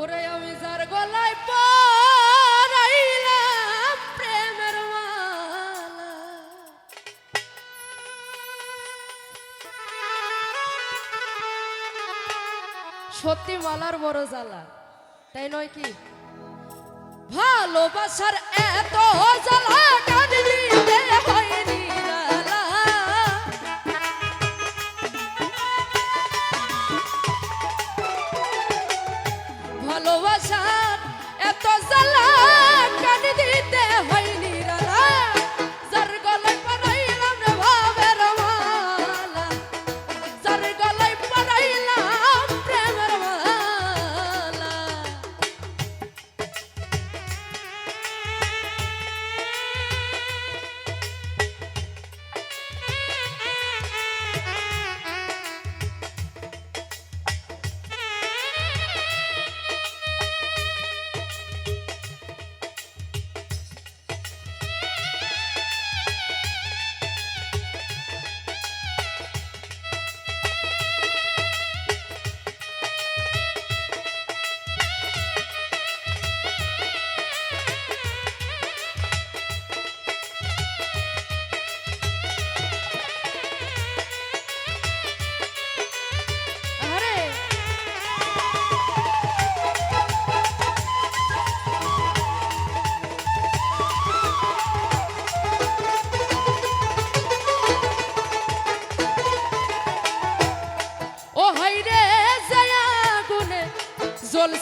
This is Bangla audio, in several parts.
ওরে আমি যার গলায় পরাইলাম প্রেমের মালা। সত্যি মালার বড় জ্বালা, তাই নয় কি? ভালোবাসার এত জ্বালা কান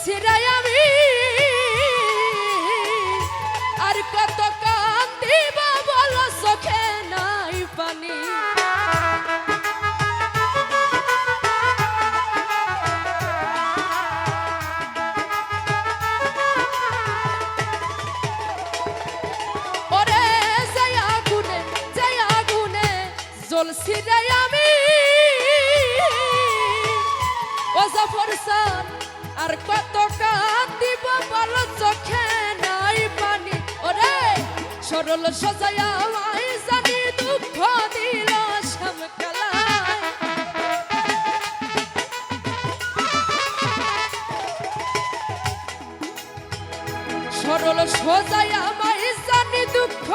রে আমি। আর কত কান্দিব বল চোখে নাই পানি। রে আমি। ও জাফর সান আর কত কাঁদিব বল চোখে নাই পানি। ওরে, সরল সজায়া আমায় জানি দুঃখ দিল শ্যামকালা সরল সোজাই আমায় জানি দুঃখ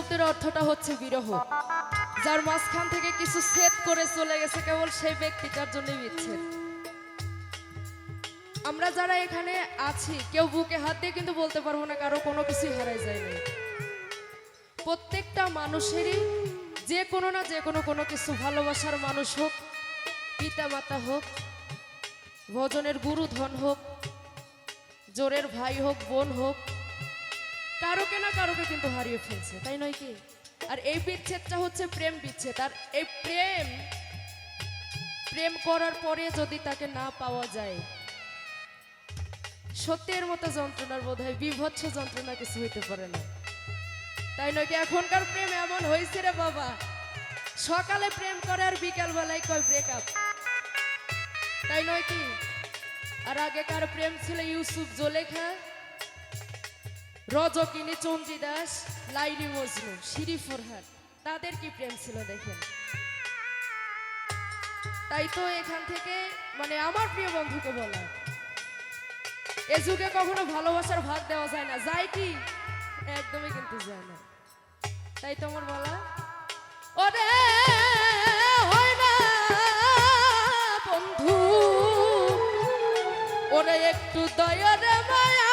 শব্দের অর্থটা হচ্ছে বিরহ। যার মাঝখান থেকে কিছু সেট করে চলে গেছে, কেবল সেই ব্যক্তিটার জন্য বিচ্ছেদ। আমরা যারা এখানে আছি, কেউ বুকে হাত দিয়ে কিন্তু বলতে পারব না, কারও কোনো কিছুই হারাই যায় না প্রত্যেকটা মানুষেরই যে কোনো না যে কোনো কোনো কিছু ভালোবাসার মানুষ হোক পিতা মাতা হোক, ভজনের গুরু ধন হোক, জোরের ভাই হোক, বোন হোক কারোকে না কারোকে কিন্তু হারিয়ে ফেলছে, তাই নয় কি? আর এই বিচ্ছেদটা হচ্ছে প্রেম বিচ্ছেদ। আর এই প্রেম প্রেম করার পরে যদি তাকে না পাওয়া যায়, সত্যের মতো যন্ত্রণার বোধ হয় বিভৎস যন্ত্রণা কিছু হইতে পারে না। তাই নয় কি, এখনকার প্রেম এমন হয়েছে রে বাবা। সকালে প্রেম করে আর বিকাল বেলায় কয় ব্রেকআপ তাই নয় কি? আর আগেকার প্রেম ছিল ইউসুফ জোলেখা রজকিনী চন্দ্রী দাস, লাইলি মজনু শিরি ফরহাদ তাদের কি প্রেম ছিল দেখেন? তাই তো এখান থেকে মানে আমার প্রিয় বন্ধুকে বলা। এ যুগে কখনো ভালোবাসার ভাগ দেওয়া যায় না। যায় কি? একদমই কিন্তু যায় না। তাই তো আমার বলা, ওরে, হয় না বন্ধু। ওরে একটু দয়ারে মায়া